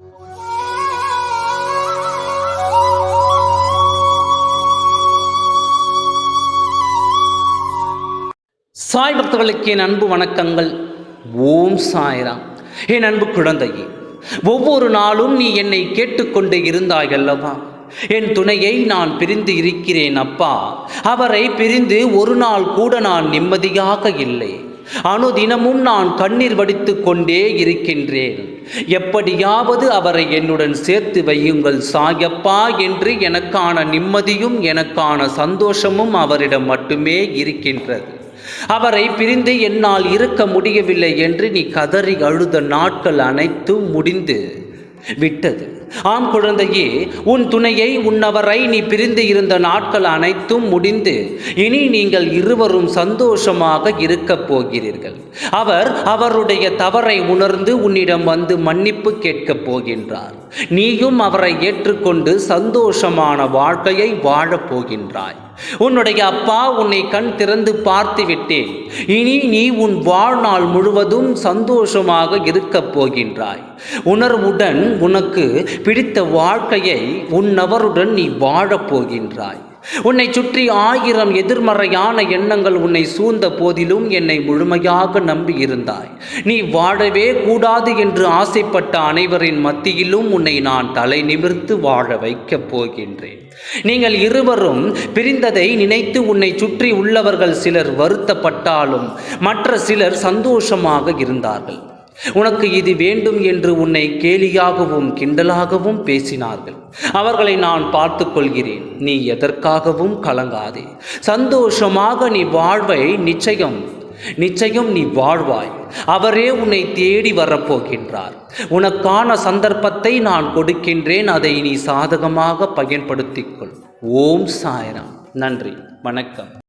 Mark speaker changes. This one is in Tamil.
Speaker 1: சாய் பக்தர்களுக்கு என் அன்பு வணக்கங்கள். ஓம் சாய்ராம். என் அன்பு குழந்தையே ஒவ்வொரு நாளும் நீ என்னை கேட்டுக்கொண்டு இருந்தாய் அல்லவா? என் துணையை நான் பிரிந்து இருக்கிறேன் அப்பா. அவரை பிரிந்து ஒரு நாள் கூட நான் நிம்மதியாக இல்லை. அனுதினமும் நான் கண்ணீர் வடித்து கொண்டே இருக்கின்றேன். எப்படியாவது அவரை என்னுடன் சேர்த்து வையுங்கள் சாயப்பா என்று எனக்கான நிம்மதியும் எனக்கான சந்தோஷமும் அவரிடம் மட்டுமே இருக்கின்றது. அவரை பிரிந்து என்னால் இருக்க முடியவில்லை என்று நீ கதறி அழுத நாட்கள் அனைத்தும் முடிந்து விட்டது. ஆம் குழந்தையே உன் துணையை உன்னவரை நீ பிரிந்து இருந்த நாட்கள் அனைத்தும் முடிந்து இனி நீங்கள் இருவரும் சந்தோஷமாக இருக்கப் போகிறீர்கள். அவர் அவருடைய தவறை உணர்ந்து உன்னிடம் வந்து மன்னிப்பு கேட்கப் போகின்றார். நீயும் அவரை ஏற்றுக்கொண்டு சந்தோஷமான வாழ்க்கையை வாழப் போகின்றாய். உன்னுடைய அப்பா உன்னை கண் திறந்து பார்த்து விட்டேன் இனி நீ உன் வாழ்நாள் முழுவதும் சந்தோஷமாக இருக்கப் போகின்றாய். உணர்வுடன் உனக்கு பிடித்த வாழ்க்கையை உன்னவருடன் நீ வாழப் போகின்றாய். உன்னை சுற்றி ஆயிரம் எதிர்மறையான எண்ணங்கள் உன்னை சூழ்ந்த போதிலும் என்னை முழுமையாக நம்பி இருந்தாய். நீ வாழவே கூடாது என்று ஆசைப்பட்ட அனைவரின் மத்தியிலும் உன்னை நான் தலை நிமிர்த்து வாழ வைக்கப் போகின்றேன். நீங்கள் இருவரும் பிரிந்ததை நினைத்து உன்னை சுற்றி உள்ளவர்கள் சிலர் வருத்தப்பட்டாலும் மற்ற சிலர் சந்தோஷமாக இருந்தார்கள். உனக்கு இது வேண்டும் என்று உன்னை கேலியாகவும் கிண்டலாகவும் பேசினார்கள். அவர்களை நான் பார்த்து கொள்கிறேன் நீ எதற்காகவும் கலங்காதே. சந்தோஷமாக நீ வாழ்வை நிச்சயம் நிச்சயம் நீ வாழ்வாய். அவரே உன்னை தேடி வரப்போகின்றார். உனக்கான சந்தர்ப்பத்தை நான் கொடுக்கின்றேன். அதை நீ சாதகமாக பயன்படுத்திக் கொள் ஓம் சாய்ராம். நன்றி. வணக்கம்.